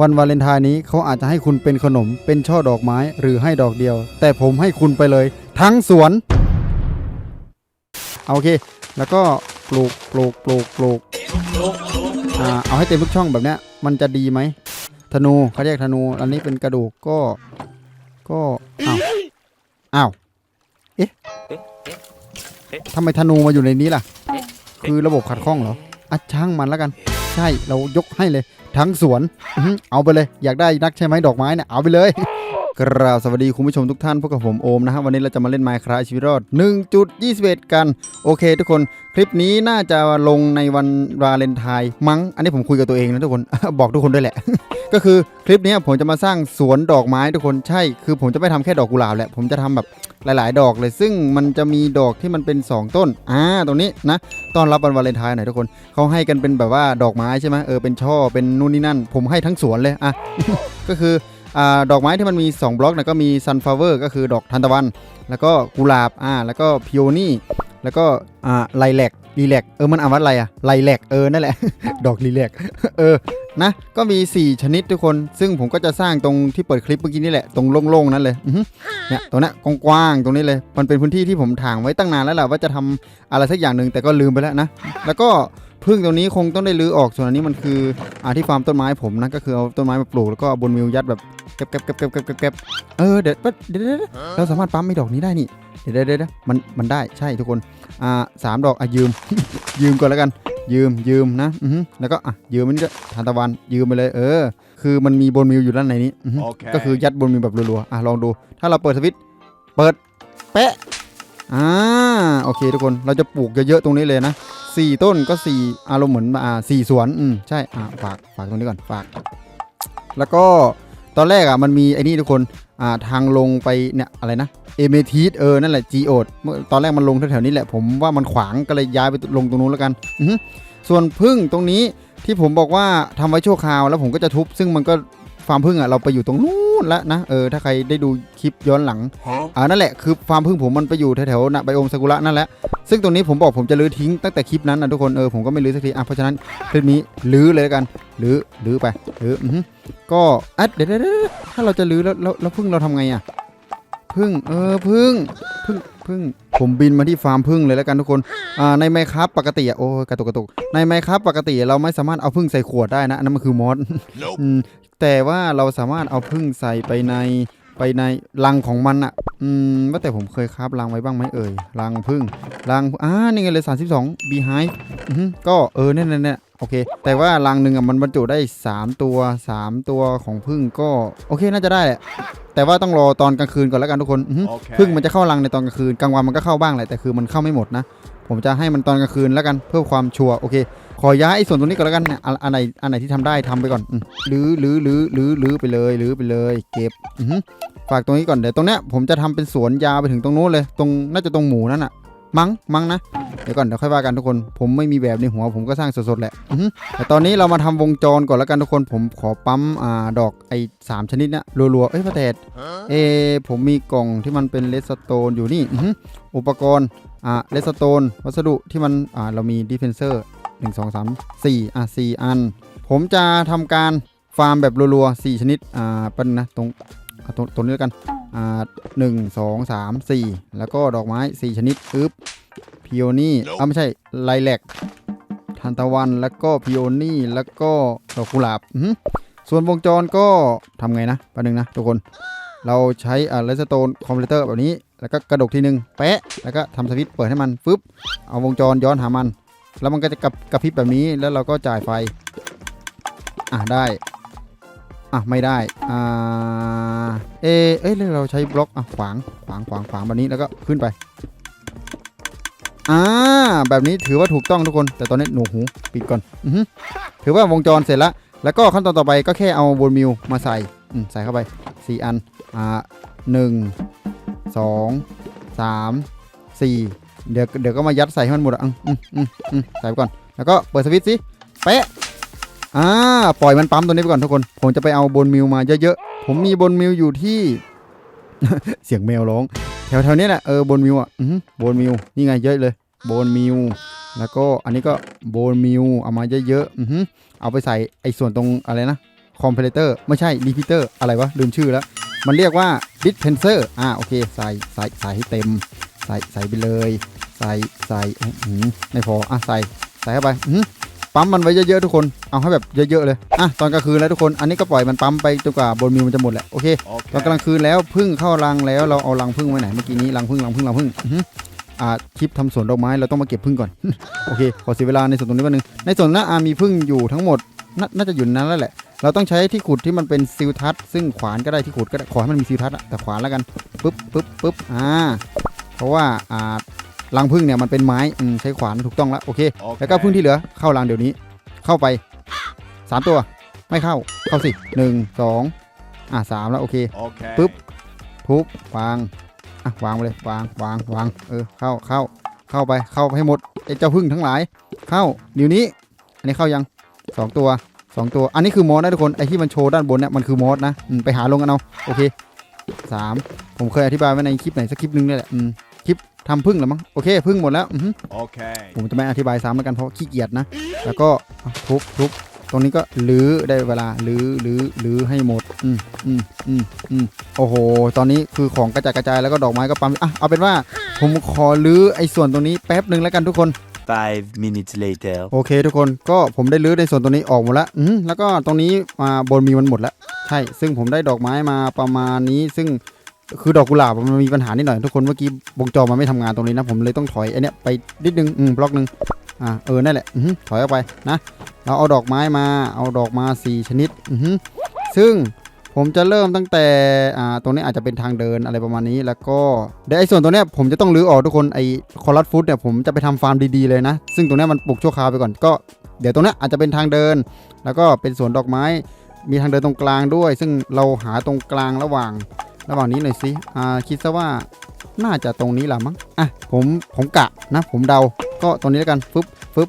วันวาเลนไทน์นี้เขาอาจจะให้คุณเป็นขนม เป็นช่อดอกไม้หรือให้ดอกเดียว แต่ผมให้คุณไปเลย ทั้งสวนเอาโอเค แล้วก็ปลูกปลูกปลูกปลูกอ่าเอาให้เต็มทุกช่องแบบเนี้ยมันจะดีไหมธนูเขาเรียกธนู อันนี้เป็นกระดูกก็ก็อ้าวอ้าวเอ๊ะทำไมธนูมาอยู่ในนี้ล่ะ คือระบบขัดข้องเหรออะช่างมันแล้วกัน ใช่เรายกให้เลย ทั้งสวนเอาไปเลย อยากได้นักใช่ไหมดอกไม้เนี่ยเอาไปเลย กราบสวัสดีคุณผู้ชมทุกท่านพบกับผมโอมนะฮะวันนี้เราจะมาเล่น Minecraft ชีวิตรอด 1.21 กัน โอเคทุกคนคลิปนี้น่าจะลงในวันวาเลนไทน์มั้ง อันนี้ผมคุยกับตัวเองนะทุกคน บอกทุกคนด้วยแหละ ก็คือคลิปนี้ผมจะมาสร้างสวนดอกไม้ทุกคนใช่ คือผมจะไม่ทำแค่ดอกกุหลาบแหละ ผมจะทำแบบหลาย ๆ ดอกเลย ซึ่งมันจะมีดอกที่มันเป็น 2 ต้น อ่า ตรงนี้นะต้อนรับวันวาเลนไทน์หน่อยทุกคนเขาให้กันเป็นแบบว่าดอกไม้ใช่ไหมเออเป็นช่อเป็นนู่นนี่นั่น ผมให้ทั้งสวนเลยอะก็คือ ดอกไม้ที่มันมี 2 บล็อกนะก็มี sunflower ก็คือดอกทานตะวัน แล้วก็กุหลาบอ่าแล้วก็พิโอนี่แล้วก็อ่าไลแลกลีแลกเออมันอ่านว่าอะไรอะไลแลกเออนั่นแหละ ดอกลีแลกเออนะก็มี 4 ชนิดทุกคน ซึ่งผมก็จะสร้างตรงที่เปิดคลิปเมื่อกี้นี่แหละ ตรงโล่งๆ นั่นเลยเนี่ยตรงนี้กว้างๆตรงนี้เลย มันเป็นพื้นที่ที่ผมถางไว้ตั้งนานแล้วแหละว่าจะทำอะไรสักอย่างหนึ่งแต่ก็ลืมไปแล้วนะ แล้วก็พึ่งตรงนี้คงต้องได้รื้อออกส่วนอันนี้มันคืออาที่ฟาร์มต้นไม้ผมนะก็คือเอาต้นไม้มาปลูกแล้วก็บนมิวยัดแบบ เก็บเก็บเก็บเก็บเก็บเก็บเก็บเออเดี๋ยวเดี๋ยวเดี๋ยวเดี๋ยวเราสามารถปั๊มไอ้ดอกนี้ได้นี่เดี๋ยวเดี๋ยวเดี๋ยวมันมันได้ใช่ทุกคนอ่าสามดอกอะยืม ยืมก่อนแล้วกัน ยืมยืมนะอือฮึแล้วก็อะยืมมันนี้ด้วยทานตะวันยืมไปเลยเออ คือมันมีบนมิวอยู่ด้านในนี้อือฮึโอเคก็คือยัดบนมิวแบบรัวๆอะลองดู ถ้าเราเปิดสวิตช์เปิดเป๊ะอ่าโอเคทุกคนเราจะปลูกเยอะๆตรงนี้เลยนะสี่ต้นก็สี่อารมณ์เหมือนอ่าสี่สวนอืมใช่อ่าฝากฝากตรงนี้ก่อนฝาก แล้วก็ ตอนแรกอะมันมีไอ้นี่ทุกคนอ่าทางลงไปเนี่ยอะไรนะเอเมทีสเออนั่นแหละจีโอดตอนแรกมันลงแถวๆนี้แหละผมว่ามันขวางก็เลยย้ายไปลงตรงนู้นแล้วกันส่วนพึ่งตรงนี้ที่ผมบอกว่าทำไว้ชั่วคราวแล้วผมก็จะทุบซึ่งมันก็ ฟาร์มพึ่งอะเราไปอยู่ตรงนู้นแล้วนะเออถ้าใครได้ดูคลิปย้อนหลังอ่านั่นแหละคือฟาร์มพึ่งผมมันไปอยู่แถวๆนะไบโอมซากุระนั่นแหละซึ่งตรงนี้ผมบอกผมจะลื้อทิ้งตั้งแต่คลิปนั้นนะทุกคนเออผมก็ไม่ลื้อสักทีอะเพราะฉะนั้นคลิปนี้ลื้อเลยแล้วกันลื้อลื้อไปลื้ออือฮึก็อะเดี๋ยวเดี๋ยวเดี๋ยวถ้าเราจะลื้อแล้วแล้วแล้วพึ่งเราทำไงอะพึ่งเออพึ่งพึ่งพึ่งผมบินมาที่ฟาร์มพึ่งเลยแล้วกันทุกคนอ่าในไมครับปกติอะโอ้ยกระตุกกระตุกในไมครับปกติเราไม่สามารถเอาพึ่งใส่ขวดได้นะอันนั้นมันคือมอส Nope อืม แต่ว่าเราสามารถเอาพึ่งใส่ไปในไปในรังของมันอะอืมว่าแต่ผมเคยคราบรังไว้บ้างไหมเอ่ย รังพึ่ง รัง อ่า นี่ไงเลย32 beehive อือหือก็เออเนี่ยเนี่ยเนี่ยโอเค แต่ว่ารังหนึ่งอะมันบรรจุได้3ตัว3ตัวของพึ่งก็โอเคน่าจะได้แหละ แต่ว่าต้องรอตอนกลางคืนก่อนแล้วกันทุกคนอือหือโอเคพึ่งมันจะเข้ารังในตอนกลางคืน กลางวันมันก็เข้าบ้างแหละแต่คือมันเข้าไม่หมดนะ ผมจะให้มันตอนกลางคืนแล้วกันเพื่อความชัวร์โอเค ขอย้ายไอ้ส่วนตรงนี้ก่อนแล้วกันเนี่ยอันอันไหนอันไหนที่ทำได้ทำไปก่อนอืมลื้อลื้อลื้อลื้อลื้อไปเลยลื้อไปเลยเก็บอือหือฝากตรงนี้ก่อนเดี๋ยวตรงเนี้ยผมจะทำเป็นสวนยาวไปถึงตรงนู้นเลย ตรงน่าจะตรงหมูนั่นอะมั้งมั้งนะ เดี๋ยวก่อนเดี๋ยวค่อยว่ากันทุกคน ผมไม่มีแบบในหัวผมก็สร้างสดๆแหละอือหือแต่ตอนนี้เรามาทำวงจรก่อนแล้วกันทุกคน ผมขอปั๊มอ่าดอกไอ้สามชนิดเนี้ยรัวๆเอ้ยพระเตดเออผมมีกล่องที่มันเป็นเลสโตนอยู่นี่อือหืออุปกรณ์อ่าเลสโตนวัสดุที่มันอ่าเรามีดิเฟนเซอร์ หนึ่งสองสามสี่อะสี่อัน ผมจะทำการฟาร์มแบบรัวๆสี่ชนิด อ่าเป็นนะตรงอะตรงตรงนี้แล้วกัน อ่าหนึ่งสองสามสี่แล้วก็ดอกไม้สี่ชนิดอึ๊บพิโอนี่อ่าไม่ใช่ไลแลกทานตะวันแล้วก็พิโอนี่แล้วก็ดอกกุหลาบอือหือส่วนวงจรก็ทำไงนะแป๊บนึงนะทุกคนเราใช้อ่าเลสโตนคอมพิวเตอร์แบบนี้ แล้วก็กระดกทีหนึ่งแปะ แล้วก็ทำสวิตช์เปิดให้มันฟึบเอาวงจรย้อนหามัน แล้วมันก็จะกระกระพริบแบบนี้แล้วเราก็จ่ายไฟ อะได้อะไม่ได้อ่าเอะเอ้ยเราใช้บล็อกอะขวางขวางขวางขวางแบบนี้แล้วก็ขึ้นไปอ่าแบบนี้ถือว่าถูกต้องทุกคน แต่ตอนนี้หนูหูปิดก่อนอืถือว่าวงจรเสร็จแล้ว แล้วก็ขั้นตอนต่อไปก็แค่เอาบนมิวมาใส่อืใส่เข้าไปสี่อันอ่าหนึ่งสองสามสี่ เดี๋ยวเดี๋ยวก็มายัดใส่ให้มันหมดอะอืมอืมอืมอืมใส่ไปก่อน แล้วก็เปิดสวิตช์สิเป๊ะอ่าปล่อยมันปั๊มตัวนี้ไปก่อนทุกคน ผมจะไปเอาบนมิวมาเยอะๆ ผมมีบนมิวอยู่ที่ เสียงแมวร้อง แถวๆนี้แหละเออบนมิวอะอือบนมิวนี่ไงเยอะเลยบนมิวแล้วก็อันนี้ก็บนมิวเอามาเยอะๆอือหือเอาไปใส่ไอ้ส่วนตรงอะไรนะคอมเพลเตอร์ไม่ใช่รีพิเตอร์อะไรวะ ลืมชื่อแล้ว มันเรียกว่าดิสเพนเซอร์อ่าโอเค ใส่ใส่ใส่ให้เต็ม ใส่ใส่ไปเลย ส่ใส่อื้อหือไม่พออะใส่ใส่เข้าไปอื้อหือปั๊มมันไว้เยอะๆทุกคนเอาให้แบบเยอะๆเลยอะตอนกลางคืนแล้วทุกคนอันนี้ก็ปล่อยมันปั๊มไปจนกว่าบนมิวมันจะหมดแหละโอเคตอนกลางคืนแล้วพึ่งเข้ารังแล้วเราเอารังพึ่งไว้ไหนเมื่อกี้นี้รังพึ่งรังพึ่งรังพึ่งอื้อหืออ่าคลิปทำสวนดอกไม้เราต้องมาเก็บพึ่งก่อนโอเคขอเสียเวลาในส่วนตรงนี้แป๊บนึงในส่วนหน้าอามีพึ่งอยู่ทั้งหมดนาน่าจะอยู่ในนั้นแล้วแหละ เราต้องใช้ที่ขุดที่มันเป็นซิลทัศน์ซึ่งขวานก็ได้ที่ขุดก็ได้ขอให้มันมีซิลทัศน์อะแต่ขวานแล้วกันปึ๊บปึ๊บปึ๊บอ่าเพราะว่าอ่า รังพึ่งเนี่ยมันเป็นไม้อืมใช้ขวานถูกต้องแล้วโอเคแล้วก็พึ่งที่เหลือเข้ารังเดี๋ยวนี้ เข้าไปสามตัวไม่เข้าเข้าสิหนึ่งสองอ่าสามแล้วโอเค Okay. ปึ๊บ ทุบวางอะวางไปเลยวางวางวางเออเข้าเข้าเข้าไปเข้าไปให้หมดไอ้เจ้าพึ่งทั้งหลาย เข้าเดี๋ยวนี้ อันนี้เข้ายังสองตัวสองตัว อันนี้คือมอสนะทุกคนไอ้ที่มันโชว์ด้านบนเนี่ยมันคือมอสนะอืมไปหาลงกันเอาโอเคสามผมเคยอธิบายไว้ในคลิปไหนสักคลิปหนึงนี่แหละอืมคลิป ทำพึ่งเหรือมั้งโอเคพึ่งหมดแล้วอือหือ Okay. ผมจะไม่อธิบายซ้ำแล้วกันเพราะขี้เกียจนะ แล้วก็อะทุบทุบตรงนี้ก็ลื้อได้เวลาลื้อลื้อลื้อให้หมดอืมอืมอืมอืมโอ้โห ตอนนี้คือของกระจายกระจายแล้วก็ดอกไม้ก็ปั๊มอะเอาเป็นว่าผมขอลื้อไอ้ส่วนตรงนี้แป๊บหนึ่งแล้วกันทุกคน Five minutes later. โอเคทุกคนก็ผมได้ลื้อในส่วนตัวนี้ออกหมดแล้วอืมแล้วก็ตรงนี้มาบนมีมันหมดแล้ว ใช่ ซึ่งผมได้ดอกไม้มาประมาณนี้ ซึ่ง คือดอกกุหลาบมันมีปัญหานิดหน่อยทุกคนเมื่อกี้วงจรมันไม่ทำงานตรงนี้นะผมเลยต้องถอยไอเนี้ยไปนิดนึงอืมบล็อกนึงอ่าเออนั่นแหละอืถอยออกไปนะเราเอาดอกไม้มาเอาดอกมาสี่ชนิดอือซึ่งผมจะเริ่มตั้งแต่อ่าตรงนี้อาจจะเป็นทางเดินอะไรประมาณนี้แล้วก็เดี๋ยวไอ้ส่วนตัวเนี้ยผมจะต้องรื้อออกทุกคนไอ้คอรัสฟูดเนี่ยผมจะไปทำฟาร์มดีๆเลยนะ ซึ่งตรงเนี้ยมันปลูกชั่วคราวไปก่อนก็ เดี๋ยวตรงเนี้ยอาจจะเป็นทางเดิน แล้วก็เป็นสวนดอกไม้ มีทางเดินตรงกลางด้วย ซึ่งเราหาตรงกลางระหว่าง ระหว่างนี้หน่อยสิอ่าคิดซะว่าน่าจะตรงนี้แหละมั้งอะผมผมกะนะ ผมเดาก็ตรงนี้แล้วกันฟึบฟึบ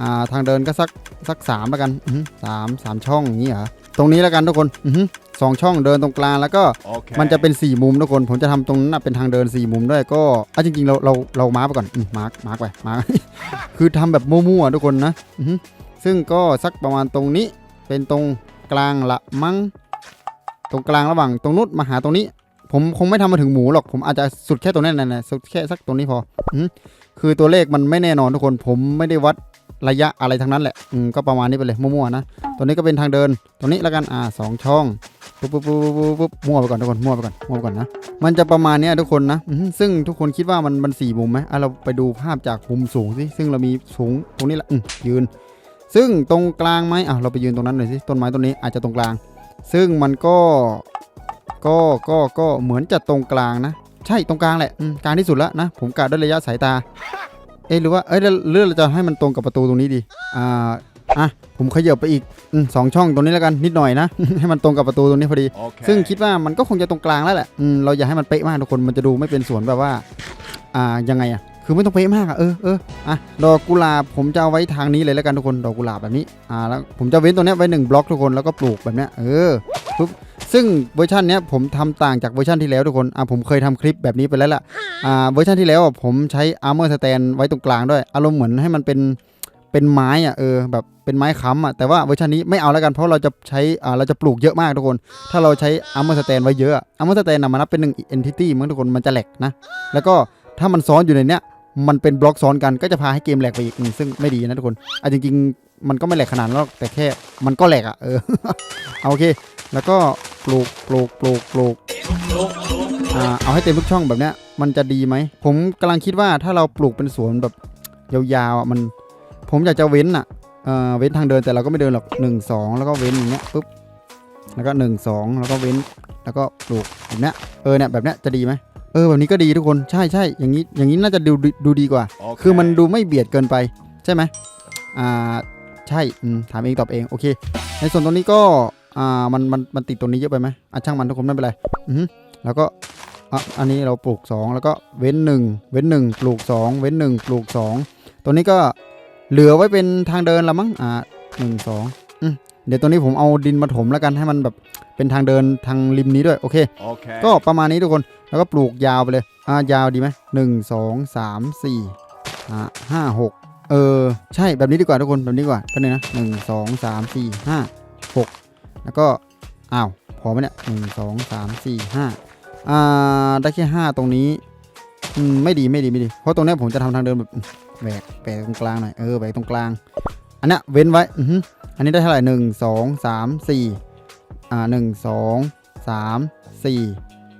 อ่าทางเดินก็สักสักสามแล้วกันอือหือสามสามช่องอย่างนี้เหรอตรงนี้แล้วกันทุกคนอือหือสองช่องเดินตรงกลางแล้วก็ Okay. มันจะเป็น4ี่มุมทุกคน ผมจะทำตรงนั้นนะเป็นทางเดิน4ี่มุมด้วยก็อะจริงๆเราเราเรามาร์กไปก่อนอืมมาร์กมาร์กไปมาร์กคือทำแบบมั่วๆทุกคนนะอือหือซึ่งก็สักประมาณตรงนี้เป็นตรงกลางละมั้ง ตรงกลางระหว่างตรงนู้นมาหาตรงนี้ ผมคงไม่ทำมาถึงหมูหรอก ผมอาจจะสุดแค่ตรงนี้นั่นนะสุดแค่สักตรงนี้พออืคือตัวเลขมันไม่แน่นอนทุกคน ผมไม่ได้วัดระยะอะไรทั้งนั้นแหละ อืม ก็ประมาณนี้ไปเลยมั่วๆนะ ตัวนี้ก็เป็นทางเดิน ตรงนี้แล้วกัน อ่าสองช่อง ปุ๊บปุ๊บปุ๊บปุ๊บปุ๊บมั่วไปก่อนทุกคน มั่วไปก่อน มั่วไปก่อนนะ มันจะประมาณนี้ทุกคนนะ ซึ่งทุกคนคิดว่ามันมันสี่มุมไหมอะเราไปดูภาพจากมุมสูงสิ ซึ่งเรามีสูงตรงนี้แหละอืมยืน ซึ่งตรงกลางไหมอะเราไปยืนตรงนั้นหน่อยสิ ต้นไม้ต้นนี้อาจจะตรงกลาง ซึ่งมันก็ก็ก็ก็เหมือนจะตรงกลางนะ ใช่ตรงกลางแหละอืมกลางที่สุดแล้วนะ ผมกะด้วยระยะสายตา เอ๊ะหรือว่าเอ้ยเลื่อนเราจะให้มันตรงกับประตูตรงนี้ดีอ่าอะผมขยับไปอีกอมสองช่องตรงนี้แล้วกันนิดหน่อยนะ ให้มันตรงกับประตูตรงนี้พอดี Okay. ซึ่งคิดว่ามันก็คงจะตรงกลางแล้วแหละอืมเราอย่าให้มันเป๊ะมากทุกคนมันจะดูไม่เป็นสวนแบบว่าอ่ายังไงอะ คือไม่ต้องเป๊ะมากอะเออเอออะดอกกุหลาบผมจะเอาไว้ทางนี้เลยแล้วกันทุกคนดอกกุหลาบแบบนี้อ่าแล้วผมจะเว้นตรงเนี้ยไว้หนึ่งบล็อกทุกคนแล้วก็ปลูกแบบเนี้ยเออปุ๊บซึ่งเวอร์ชันเนี้ยผมทำต่างจากเวอร์ชันที่แล้วทุกคนอ่าผมเคยทำคลิปแบบนี้ไปแล้วล่ะอ่าเวอร์ชันที่แล้วผมใช้อาร์เมอร์สแตนไว้ตรงกลางด้วย อารมณ์เหมือนให้มันเป็นเป็นไม้อะเออแบบเป็นไม้ค้ำอะแต่ว่าเวอร์ชันนี้ไม่เอาแล้วกันเพราะเราจะใช้อ่าเราจะปลูกเยอะมากทุกคน ถ้าเราใช้อาร์เมอร์สแตนไว้เยอะอาร์เมอร์สแตนนะมันนับเป็นหนึ่งเอนทิตี้มั้งทุกคนมันจะแหลกนะแล้วก็ถ้ามันซ้อนอยู่ในเนี้ย มันเป็นบล็อกซ้อนกันก็จะพาให้เกมแหลกไปอีกซึ่งไม่ดีนะทุกคนอะจริง ๆ มันก็ไม่แหลกขนาดนั้นหรอกแต่แค่มันก็แหลกอะเออเอาโอเค แล้วก็ปลูกปลูกปลูกปลูกอ่าเอาให้เต็มทุกช่องแบบเนี้ยมันจะดีไหม ผมกำลังคิดว่าถ้าเราปลูกเป็นสวนแบบยาวๆอะมันผมอยากจะเว้นอะเออเว้นทางเดินแต่เราก็ไม่เดินหรอกหนึ่งสองแล้วก็เว้นอย่างเงี้ยปุ๊บแล้วก็หนึ่งสองแล้วก็เว้นแล้วก็ปลูกแบบเนี้ยเออเนี่ยแบบเนี้ยจะดีไหม เออแบบนี้ก็ดีทุกคนใช่ใช่อย่างนี้อย่างนี้น่าจะดูดูดูดีกว่า Okay. คือมันดูไม่เบียดเกินไปใช่ไหมอ่าใช่อืมถามเองตอบเองโอเค ในส่วนตรงนี้ก็อ่ามันมันมันติดตรงนี้เยอะไปไหมอะช่างมันทุกคนไม่เป็นไรอือฮึแล้วก็อะอันนี้เราปลูก 2 แล้วก็เว้น 1 เว้น 1 ปลูก 2 เว้น 1 ปลูก 2 ตัวนี้ก็เหลือไว้เป็นทางเดินละมั้งอ่าหนึ่งสองอืม เดี๋ยวตัวนี้ผมเอาดินมาถมแล้วกันให้มันแบบเป็นทางเดินทางริมนี้ด้วยโอเค Okay. ก็ประมาณนี้ทุกคนแล้วก็ปลูกยาวไปเลยอ่ายาวดีไหมหนึ่งสองสามสี่อ่าห้าหกเออใช่แบบนี้ดีกว่าทุกคนแบบนี้ดีกว่าแป๊บนึงนะหนึ่งสองสามสี่ห้าหกแล้วก็อ้าวพอไหมเนี่ยหนึ่งสองสามสี่ห้าอ่าได้แค่ห้าตรงนี้อืมไม่ดีไม่ดีไม่ดี เพราะตรงเนี้ยผมจะทำทางเดินแบบแหวกแหวกตรงกลางหน่อยเออแหวกตรงกลาง อันเนี้ยเว้นไว้อือฮึ อันนี้ได้เท่าไหร่หนึ่งสองสามสี่อ่าหนึ่งสองสามสี่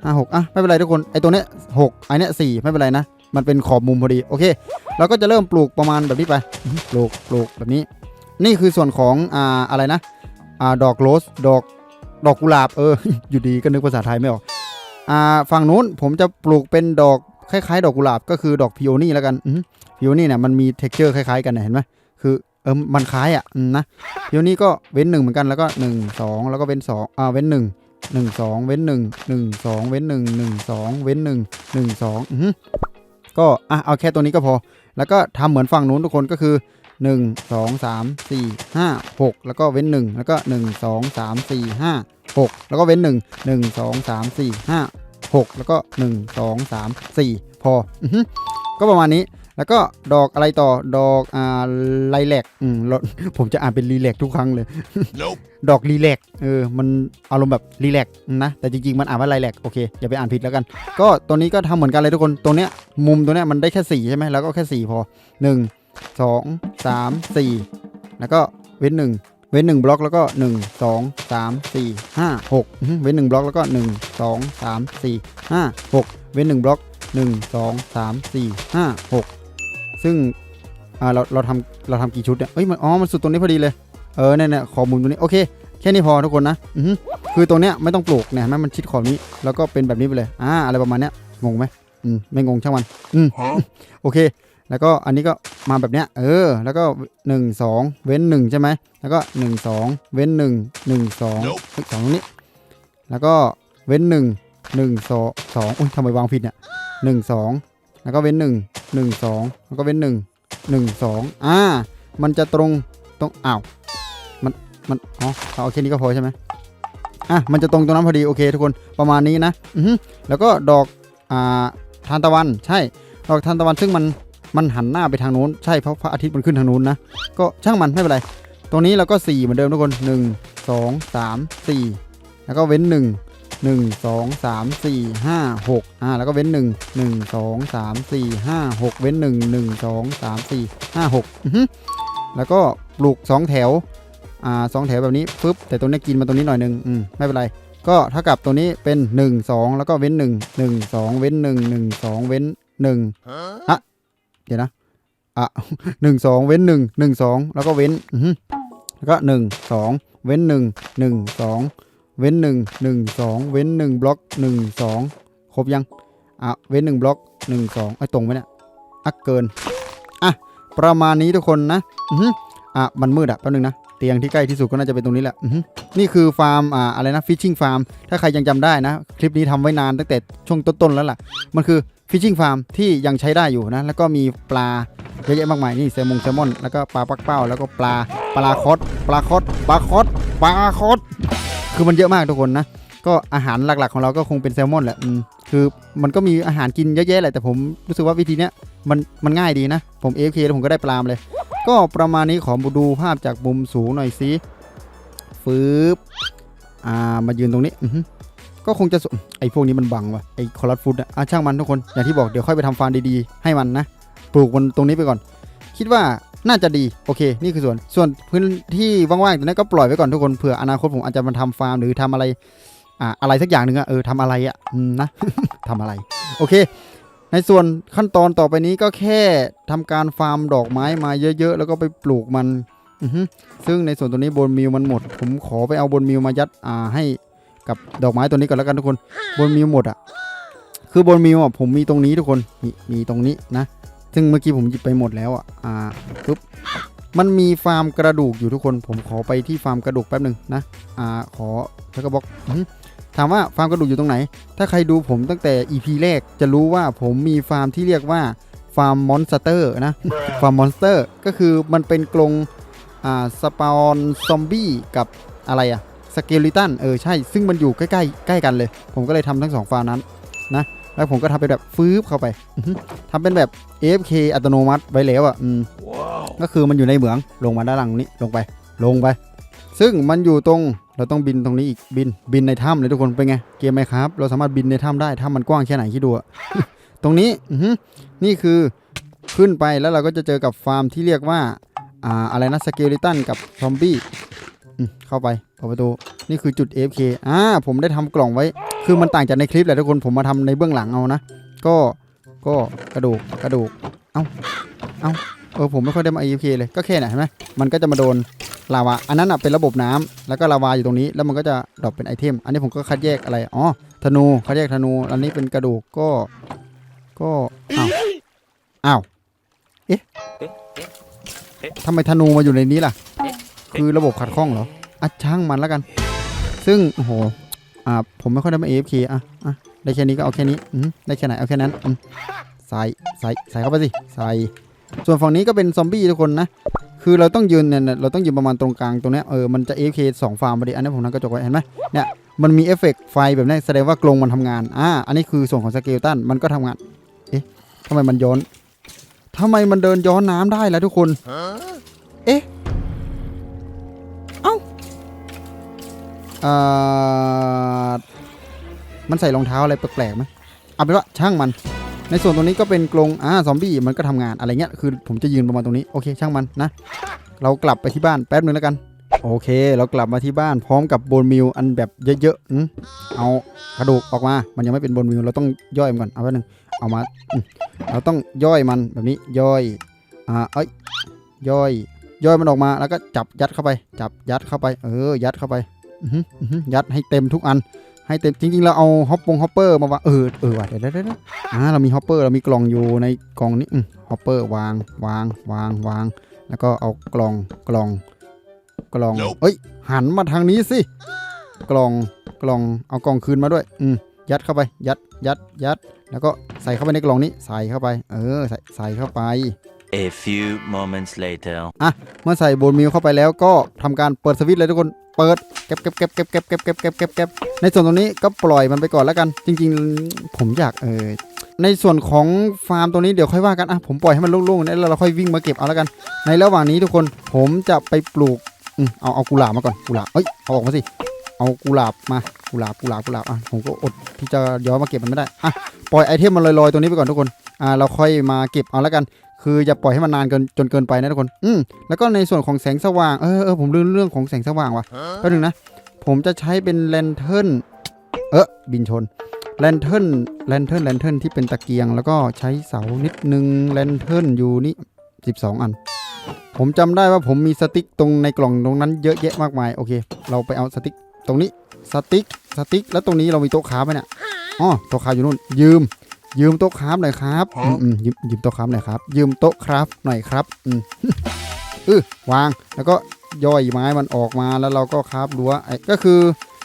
ห้าหกอะไม่เป็นไรทุกคนไอ้ตัวเนี้ยหกไอ้เนี้ยสี่ไม่เป็นไรนะ มันเป็นขอบมุมพอดีโอเคเราก็จะเริ่มปลูกประมาณแบบนี้ไปปลูกปลูกแบบนี้ นี่คือส่วนของอ่าอะไรนะอ่าดอกโรสดอกดอกกุหลาบเอออยู่ดีก็นึกภาษาไทยไม่ออกอ่าฝั่งนู้นผมจะปลูกเป็นดอกคล้ายๆ ดอกกุหลาบก็คือดอกพิโอนี่แล้วกันพิโอนี่เนี่ยมันมีเท็กเจอร์คล้ายๆกันนะเห็นไหมคือ เออมันคล้ายอะนะพิโอนี่ก็เว้นหนึ่งเหมือนกันแล้วก็หนึ่งสองแล้วก็เว้นสองอ่าเว้นหนึ่งหนึ่งสองเว้นหนึ่งหนึ่งสองเว้นหนึ่งหนึ่งสองเว้นหนึ่งหนึ่งสองก็อะเอาแค่ตัวนี้ก็พอ แล้วก็ทำเหมือนฝั่งนู้นทุกคนก็คือ1 2 3 4 5 6แล้วก็เว้น1แล้วก็1 2 3 4 5 6แล้วก็เว้น1 1 2 3 4 5 6แล้วก็1 2 3 4พออือฮึก็ประมาณนี้ แล้วก็ดอกอะไรต่อดอกอ่าไลแลกอืมเราผมจะอ่านเป็นรีแลกทุกครั้งเลย ดอกรีแลกเออมันอารมณ์แบบรีแลกนะแต่จริงๆมันอ่านว่าไลแลกโอเคอย่าไปอ่านผิดแล้วกัน ก็ตัวนี้ก็ทำเหมือนกันเลยทุกคนตัวเนี้ยมุมตัวเนี้ยมันได้แค่สี่ใช่ไหมแล้วก็แค่สี่พอหนึ่งสองสามสี่แล้วก็เว้นหนึ่งเว้นหนึ่งบล็อกแล้วก็หนึ่งสองสามสี่ห้าหกอื้อหือเว้นหนึ่งบล็อกแล้วก็หนึ่งสองสามสี่ห้าหกเว้นหนึ่งบล็อกหนึ่งสองสามสี่ห้าหก ซึ่งอ่าเราเราทำเราทำกี่ชุดเนี่ยเอ้ยมันอ๋อมันสุดตรงนี้พอดีเลยเออเนี่ยเนี่ยขอมุมตรงนี้โอเคแค่นี้พอทุกคนนะอือหือคือตรงเนี้ยไม่ต้องปลูกเนี่ยเห็นไหมมันชิดขอบนี้แล้วก็เป็นแบบนี้ไปเลยอ่าอะไรประมาณเนี้ยงงไหมอืมไม่งงช่างมันอืมโอเค แล้วก็อันนี้ก็มาแบบเนี้ยเออ แล้วก็หนึ่งสองเว้นหนึ่งใช่ไหมแล้วก็หนึ่งสองเว้นหนึ่งหนึ่งสองเฮ้ยสองตรงนี้ แล้วก็เว้นหนึ่งหนึ่งสองสองอุ้ยทำไมวางผิดเนี่ยหนึ่งสอง แล้วก็เว้นหนึ่งหนึ่งสองแล้วก็เว้นหนึ่งหนึ่งสองอ่า มันจะตรงตรงอ้าวมันมันอ๋อเอาแค่นี้ก็พอใช่ไหมอะมันจะตรงตรงนั้นพอดีโอเค ทุกคนประมาณนี้นะอือแล้วก็ดอกอ่าทานตะวันใช่ ดอกทานตะวันซึ่งมันมันหันหน้าไปทางนู้นใช่เพราะพระอาทิตย์มันขึ้นทางนู้นนะก็ช่างมันไม่เป็นไรตรงนี้เราก็ 4 เหมือนเดิมทุกคน 1 2 3 4 แล้วก็เว้น 1 1 2 3 4 5 6อ่าแล้วก็เว้น 1 1 2 3 4 5 6 เว้น 1 1 2 3 4 5 6อือฮึแล้วก็ปลูก 2 แถวอ่าสองแถวแบบนี้ปึ๊บแต่ตรงนี้กินมาตรงนี้หน่อยหนึงอืมไม่เป็นไร ก็เท่ากับตัวนี้เป็น 1 2 แล้วก็เว้น 1 1 2 เว้น 1 1 2 เว้น1อะเดี๋ยวนะอะ1 2เว้น1 1 2แล้วก็เว้นอืแล้วก็1 2เว้น1 1 2 เว้น 1 1 2 เว้น 1 บล็อก 1 2 ครบยัง อะ เว้น 1 บล็อก 1 2ไอ้ตรงไหมเนี่ยอะเกิน อะ ประมาณนี้ทุกคนนะอืออะ มันมืดอะแป๊บนึงนะ เตียงที่ใกล้ที่สุดก็น่าจะเป็นตรงนี้แหละอือนี่คือฟาร์ม อ่า อะไรนะ ฟิชชิงฟาร์ม ถ้าใครยังจำได้นะ คลิปนี้ทำไว้นานตั้งแต่ช่วงต้นๆแล้วล่ะ มันคือฟิชชิงฟาร์มที่ยังใช้ได้อยู่นะ แล้วก็มีปลาเยอะแยะมากมายนี่แซลมงแซลมอน แล้วก็ปลาปักเป้า แล้วก็ปลาปลาคอสปลาคอสปลาคอสปลาคอส คือมันเยอะมากทุกคนนะ ก็อาหารหลักๆของเราก็คงเป็นแซลมอนแหละคือมันก็มีอาหารกินเยอะแยะแหละแต่ผมรู้สึกว่าวิธีเนี้ยมันมันง่ายดีนะ ผม AFK แล้วผมก็ได้ปลามาเลย ก็ประมาณนี้ขอดูภาพจากมุมสูงหน่อยสิฟืบอ่ามายืนตรงนี้ก็คงจะสไอ้พวกนี้มันบังว่ะไอ้คอรัสฟูดอะอะช่างมันทุกคนอย่างที่บอกเดี๋ยวค่อยไปทำฟาร์มดีๆให้มันนะ ปลูกมันตรงนี้ไปก่อน คิดว่า น่าจะดีโอเค นี่คือส่วนส่วนพื้นที่ว่างๆตรงนี้ก็ปล่อยไว้ก่อนทุกคนเผื่ออนาคตผมอาจจะมาทำฟาร์มหรือทำอะไรอ่าอะไรสักอย่างหนึ่งอะเออทำอะไรอะนะทำอะไร โอเค ในส่วนขั้นตอนต่อไปนี้ก็แค่ทำการฟาร์มดอกไม้มาเยอะ ๆ แล้วก็ไปปลูกมันซึ่งในส่วนตัวนี้บนมิวมันหมด ผมขอไปเอาบนมิวมายัดอ่าให้กับดอกไม้ตัวนี้ก่อนแล้วกันทุกคนบนมิวหมดอะคือบนมิวอะผมมีตรงนี้ทุกคนมีมีตรงนี้นะ ซึ่งเมื่อกี้ผมหยิบไปหมดแล้วอะอ่าปุ๊บมันมีฟาร์มกระดูกอยู่ทุกคน ผมขอไปที่ฟาร์มกระดูกแป๊บหนึ่งนะอ่าขอแล้วก็บล็อกอื้อหือถามว่าฟาร์มกระดูกอยู่ตรงไหน ถ้าใครดูผมตั้งแต่ EP แรกจะรู้ว่าผมมีฟาร์มที่เรียกว่าฟาร์มมอนสเตอร์นะฟาร์มมอนสเตอร์ก็คือมันเป็นกรงอ่าสปอนซอมบี้กับอะไรอะสเกลิตันเออใช่ ซึ่งมันอยู่ใกล้ๆใกล้กันเลย ผมก็เลยทำทั้งสองฟาร์มนั้นนะ แล้วผมก็ทำเป็นแบบฟืบเข้าไปอื้อหือทำเป็นแบบ AFK อัตโนมัติไว้แล้วอะอืมก็คือมันอยู่ในเหมืองลงมาด้านหลังนี้ลงไปลงไป ซึ่งมันอยู่ตรงเราต้องบินตรงนี้อีกบินบินในถ้ำเลยทุกคนเป็นไงเกมไหมครับ เราสามารถบินในถ้ำได้ถ้ำมันกว้างแค่ไหนคิดดูอะตรงนี้อือหือนี่คือขึ้นไปแล้วเราก็จะเจอกับฟาร์มที่เรียกว่าอ่าอะไรนะสเกลิตันกับซอมบี้อืม เข้าไปเปิดประตูนี่คือจุด AFK อ่าผมได้ทำกล่องไว้ คือมันต่างจากในคลิปแหละทุกคนผมมาทำในเบื้องหลังเอานะก็ก็กระดูกกระดูกเอ้าเอ้าเออผมไม่ค่อยได้มา AFK เลยก็แค่ไหนะเห็นไหมมันก็จะมาโดนลาวาอันนั้นอะเป็นระบบน้ำแล้วก็ลาวาอยู่ตรงนี้ แล้วมันก็จะดรอปเป็นไอเทม อันนี้ผมก็คัดแยกอะไรอ๋อธนูคัดแยกธนู อันนี้เป็นกระดูกก็ก็อ้าวอ้าวเอ๊ะทำไมธนูมาอยู่ในนี้ล่ะ คือระบบขัดข้องเหรออะช่างมันแล้วกัน ซึ่งโอ้โหอ่าผมไม่ค่อยได้มา AFK อะอะได้แค่นี้ก็เอาแค่นี้อืมได้แค่ไหนเอาแค่นั้นอืมใส่ใส่ใส่เข้าไปสิใส่ส่วนฝั่งนี้ก็เป็นซอมบี้ทุกคนนะ คือเราต้องยืนเนี่ยเราต้องยืนประมาณตรงกลางตรงเนี้ยเออมันจะ AFK สองฟาร์มพอดีอันนี้ผมนั่งกระจกไว้เห็นไหมเนี่ยมันมีเอฟเฟกต์ไฟแบบนี้แสดงว่ากรงมันทำงานอ่าอันนี้คือส่วนของสเกลตันมันก็ทำงานเอ๊ะทำไมมันย้อนทำไมมันเดินย้อนน้ำได้ล่ะทุกคน เอ๊ะ มันใส่รองเท้าอะไรแปลกๆไหมเอาเป็นว่าช่างมัน ในส่วนตรงนี้ก็เป็นกรงอ่าซอมบี้มันก็ทำงานอะไรเงี้ยคือผมจะยืนประมาณตรงนี้โอเคช่างมันนะ เรากลับไปที่บ้านแป๊บนึงแล้วกัน โอเค เรากลับมาที่บ้านพร้อมกับโบนมิลอันแบบเยอะๆอืมเอากระดูกออกมา มันยังไม่เป็นโบนมิลเราต้องย่อยมันก่อนเอาแป๊บนึงเอามาเราต้องย่อยมันแบบนี้ย่อยอ่าเอ้ยย่อยย่อยมันออกมาแล้วก็จับยัดเข้าไป จับยัดเข้าไป เออ ยัดเข้าไป ยัดให้เต็มทุกอัน ให้เต็มจริงๆเราเอาฮอปปงฮอปเปอร์มาวางเออเออว่ะเดี๋ยวเดี๋ยวเดี๋ยวอ่าเรามีฮอปเปอร์เรามีกล่องอยู่ในกล่องนี้ฮอปเปอร์วางวางวางวาง แล้วก็เอากล่องกล่อง กล่องเอ้ยหันมาทางนี้สิกล่องกล่องเอากล่องคืนมาด้วย อืมยัดเข้าไป ยัดยัดยัด แล้วก็ใส่เข้าไปในกล่องนี้ ใส่เข้าไป เออ ใส่ใส่เข้าไป A few moments later. เมื่อใส่โบนมิลเข้าไปแล้วก็ทำการเปิดสวิตช์เลยทุกคน เปิดเก็บเก็บเก็บเก็บเก็บเก็บเก็บเก็บเก็บเก็บในส่วนตรงนี้ก็ปล่อยมันไปก่อนแล้วกัน จริง ๆ ผมอยากเออในส่วนของฟาร์มตรงนี้เดี๋ยวค่อยว่ากัน อะ ผมปล่อยให้มันโล่งๆแล้วเราค่อยวิ่งมาเก็บเอาแล้วกัน ในระหว่างนี้ทุกคน ผมจะไปปลูกอืมเอาเอากุหลาบมาก่อน กุหลาบเอ้ย เอาออกมาสิ เอากุหลาบมา กุหลาบ กุหลาบ กุหลาบ อะ ผมก็อดที่จะย้อนมาเก็บมันไม่ได้ อะ ปล่อยไอเทมมันลอยๆ ตรงนี้ไปก่อนทุกคน อ่า เราค่อยมาเก็บเอาแล้วกัน คืออย่าปล่อยให้มันนานเกินจนเกินไปนะทุกคน อืมแล้วก็ในส่วนของแสงสว่าง เออเออผมลืมเรื่องของแสงสว่างว่ะแป๊บนึงนะ ผมจะใช้เป็นแลนเทิร์น เออบินชน แลนเทิร์น แลนเทิร์น แลนเทิร์นที่เป็นตะเกียง แล้วก็ใช้เสานิดนึง แลนเทิร์นอยู่นี่12 อัน ผมจำได้ว่าผมมีสติ๊กตรงในกล่องตรงนั้นเยอะแยะมากมาย โอเค เราไปเอาสติ๊กตรงนี้ สติ๊ก สติ๊ก แล้วตรงนี้เรามีโต๊ะค้าไหมเนี่ย อ๋อ โต๊ะค้าอยู่นู่น ยืม ยืมโต๊ะคราฟหน่อยครับอืมอืมยืมยืมโต๊ะคราฟหน่อยครับ ยืมโต๊ะคราฟหน่อยครับอืมเออวางแล้วก็ย่อยไม้มันออกมาแล้วเราก็คราฟรั้วไอ้ก็คือ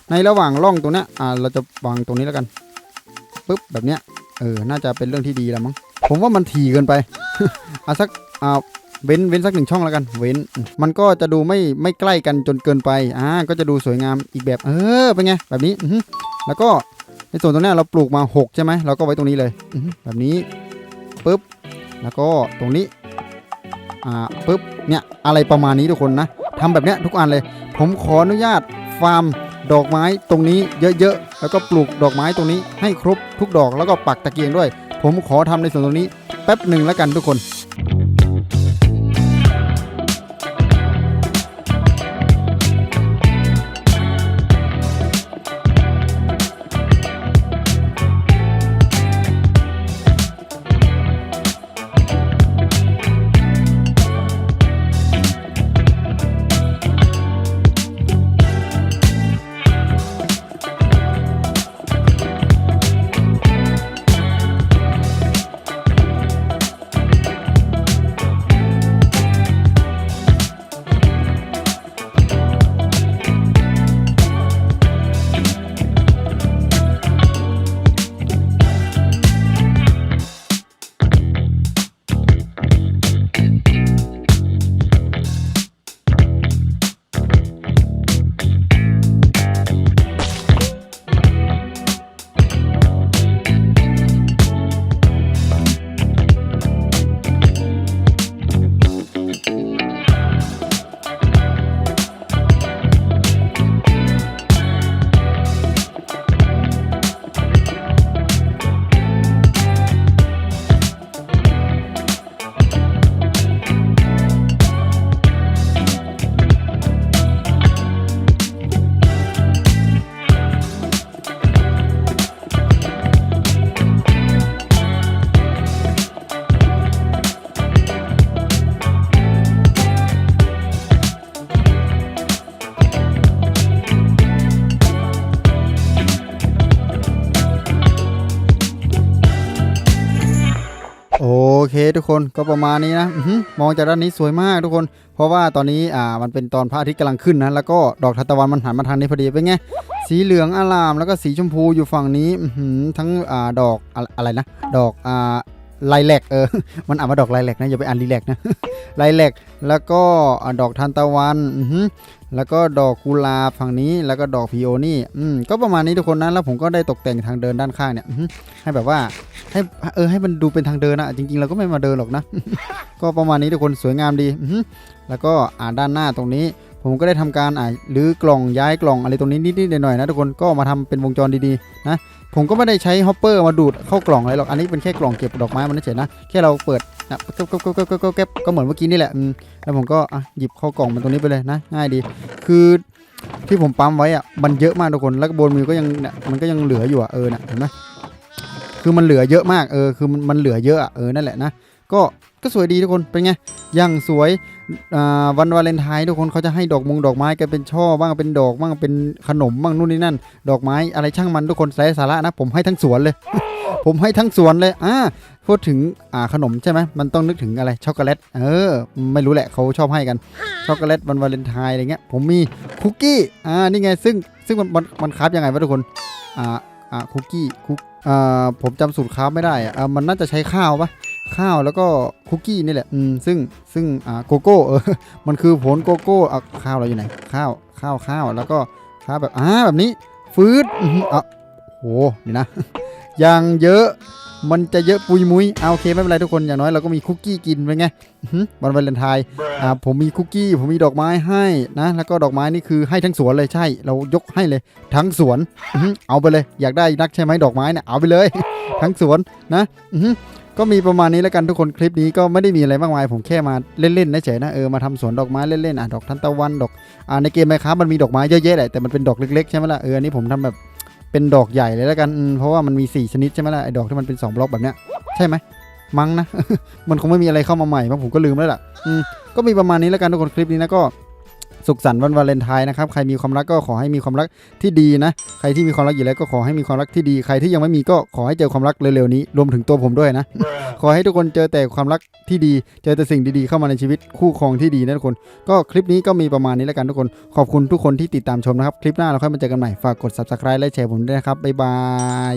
ในระหว่างร่องตรงเนี้ยอ่าเราจะวางตรงนี้แล้วกันปุ๊บแบบเนี้ยเออน่าจะเป็นเรื่องที่ดีแล้วมั้งผมว่ามันถี่เกินไปเอาสักอ่าเว้นเว้นสักหนึ่งช่องแล้วกัน เว้นอืมมันก็จะดูไม่ไม่ใกล้กันจนเกินไปอ่าก็จะดูสวยงามอีกแบบเออเป็นไงแบบนี้อือฮึแล้วก็ ในส่วนตรงนี้เราปลูกมา 6 ใช่ไหมเราก็ไว้ตรงนี้เลยแบบนี้ปุ๊บแล้วก็ตรงนี้อ่าปุ๊บเนี่ยอะไรประมาณนี้ทุกคนนะทำแบบเนี้ยทุกอันเลย ผมขออนุญาตฟาร์มดอกไม้ตรงนี้เยอะๆ แล้วก็ปลูกดอกไม้ตรงนี้ให้ครบทุกดอกแล้วก็ปักตะเกียงด้วย ผมขอทำในส่วนตรงนี้แป๊บหนึ่งแล้วกันทุกคน ทุกคนก็ประมาณนี้นะอมองจากด้านนี้สวยมากทุกคน เพราะว่าตอนนี้อ่ามันเป็นตอนพระอาทิตย์กำลังขึ้นนะแล้วก็ดอกทานตะวันมันหันมาทางนี้พอดีเป็นไงสีเหลืองอาลาม แล้วก็สีชมพูอยู่ฝั่งนี้อทั้งอ่าดอกอะอะไรนะ ดอกอ่า ไลแลกเออ มันอ่านว่าดอกไลแลกนะอย่าไปอ่านลีแลกนะไลแลกแล้วก็ดอกทานตะวันอือแล้วก็ดอกกุหลาบฝั่งนี้แล้วก็ดอกพิโอนี่อืมก็ประมาณนี้ทุกคนนะแล้วผมก็ได้ตกแต่งทางเดินด้านข้างเนี่ยให้แบบว่าให้เออให้มันดูเป็นทางเดินอะจริงๆเราก็ไม่มาเดินหรอกนะ ก็ประมาณนี้ทุกคนสวยงามดีอืแล้วก็อ่าด้านหน้าตรงนี้ ผมก็ได้ทำการอ่าหรือกล่องย้ายกล่องอะไรตรงนี้นิดๆหน่อยๆนะทุกคนก็มาทำเป็นวงจรดีๆนะ ผมก็ไม่ได้ใช้ฮอปเปอร์มาดูดเข้ากล่องอะไรหรอก อันนี้เป็นแค่กล่องเก็บดอกไม้มันเฉยนะ แค่เราเปิดนะก็ก็ก็ก็ก็ก็ก็เหมือนเมื่อกี้นี่แหละแล้วผมก็อะหยิบเข้ากล่องมันตรงนี้ไปเลยนะ ง่ายดี คือที่ผมปั๊มไว้อะ มันเยอะมากทุกคน แล้วบนมือก็ยังเนี่ยมันก็ยังเหลืออยู่อะ เออน่ะเห็นไหมคือมันเหลือเยอะมาก เออ คือมันมันเหลือเยอะอะ เออ นั่นแหละนะ ก็ ก็สวยดีทุกคน เป็นไง ยังสวย วันวาเลนไทน์ทุกคนเขาจะให้ดอกมงดอกไม้กันเป็นช่อบ้างเป็นดอกบ้างเป็นขนมบ้างนู่นนี่นั่น ดอกไม้อะไรช่างมันทุกคนไร้สาระนะ ผมให้ทั้งสวนเลย ผมให้ทั้งสวนเลยอ่าพูดถึงอ่าขนมใช่ไหมมันต้องนึกถึงอะไรช็อกโกแลตเออ ไม่รู้แหละเขาชอบให้กันช็อกโกแลตวันวาเลนไทน์อะไรเงี้ยผมมีคุกกี้อ่านี่ไงซึ่งซึ่งมันมันมันคราฟยังไงวะทุกคนอ่าอ่าคุกกี้คุกอ่าผมจำสูตรคราฟไม่ได้อะอ่ามันน่าจะใช้ข้าวปะ ข้าวแล้วก็คุกกี้นี่แหละ อืม ซึ่งซึ่งอ่าโกโก้เออ มันคือผลโกโก้เอาข้าวเราอยู่ไหน ข้าว ข้าว ข้าว แล้วก็ข้าวแบบ อ่า แบบนี้ ฟืดอะโหนี่นะ อย่างเยอะ มันจะเยอะปุยมุยเอาโอเคไม่เป็นไรทุกคน อย่างน้อยเราก็มีคุกกี้กินเป็นไงวันวาเลนไทน์ อ่า ผมมีคุกกี้ ผมมีดอกไม้ให้นะ แล้วก็ดอกไม้นี่คือให้ทั้งสวนเลย ใช่ เรายกให้เลย ทั้งสวน เอาไปเลย อยากได้นักใช่ไหมดอกไม้เนี่ย เอาไปเลย ทั้งสวนนะอื ก็มีประมาณนี้แล้วกันทุกคนคลิปนี้ก็ไม่ได้มีอะไรมากมาย ผมแค่มาเล่นๆนะเฉยนะเออมาทำสวนดอกไม้เล่นๆอะดอกทันตะวันดอกอ่าในเกมไมค้ามันมีดอกไม้เยอะแยะแหละแต่มันเป็นดอกเล็กๆใช่ไหมล่ะเอออันนี้ผมทำแบบเป็นดอกใหญ่เลยแล้วกันเพราะว่ามันมี 4 ชนิดใช่ไหมล่ะไอ้ดอกที่มันเป็น 2 บล็อกแบบเนี้ยใช่ไหมมั้งนะมันคงไม่มีอะไรเข้ามาใหม่เพราะผมก็ลืมแล้วล่ะอืมก็มีประมาณนี้แล้วกันทุกคนคลิปนี้นะก็ สุขสันต์วันวาเลนไทน์นะครับ ใครมีความรักก็ขอให้มีความรักที่ดีนะ ใครที่มีความรักอยู่แล้วก็ขอให้มีความรักที่ดี ใครที่ยังไม่มีก็ขอให้เจอความรักเร็วๆนี้ รวมถึงตัวผมด้วยนะ ขอให้ทุกคนเจอแต่ความรักที่ดี เจอแต่สิ่งดีๆเข้ามาในชีวิตคู่ครองที่ดีนะทุกคน ก็คลิปนี้ก็มีประมาณนี้แล้วกันทุกคน ขอบคุณทุกคนที่ติดตามชมนะครับ คลิปหน้าเราค่อยมาเจอกันใหม่ ฝากกด subscribe และแชร์ผมด้วยนะครับ บ๊ายบาย